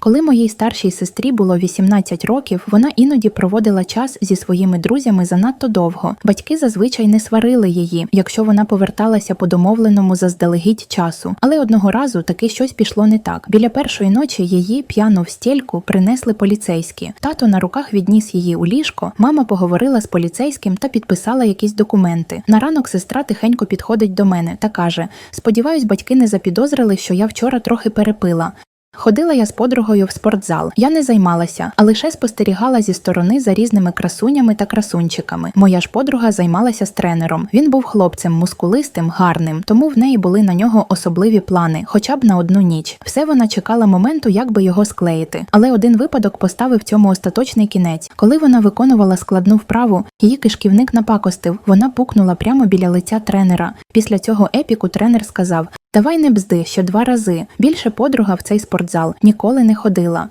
Коли моїй старшій сестрі було 18 років, вона іноді проводила час зі своїми друзями занадто довго. Батьки зазвичай не сварили її, якщо вона поверталася по домовленому заздалегідь часу. Але одного разу таки щось пішло не так. Біля першої ночі її п'яну в стільку принесли поліцейські. Тато на руках відніс її у ліжко. Мама поговорила з поліцейським та підписала якісь документи. На ранок сестра тихенько підходить до мене та каже: Сподіваюсь, батьки не запідозрили, що я вчора трохи перепила. Ходила я з подругою в спортзал. Я не займалася, а лише спостерігала зі сторони за різними красунями та красунчиками. Моя ж подруга займалася з тренером. Він був хлопцем, мускулистим, гарним, тому в неї були на нього особливі плани, хоча б на одну ніч. Все вона чекала моменту, як би його склеїти. Але один випадок поставив цьому остаточний кінець. Коли вона виконувала складну вправу, її кишківник напакостив. Вона пукнула прямо біля лиця тренера. Після цього епіку тренер сказав: Давай не бзди що два рази. Більше подруга в цей спортзал ніколи не ходила.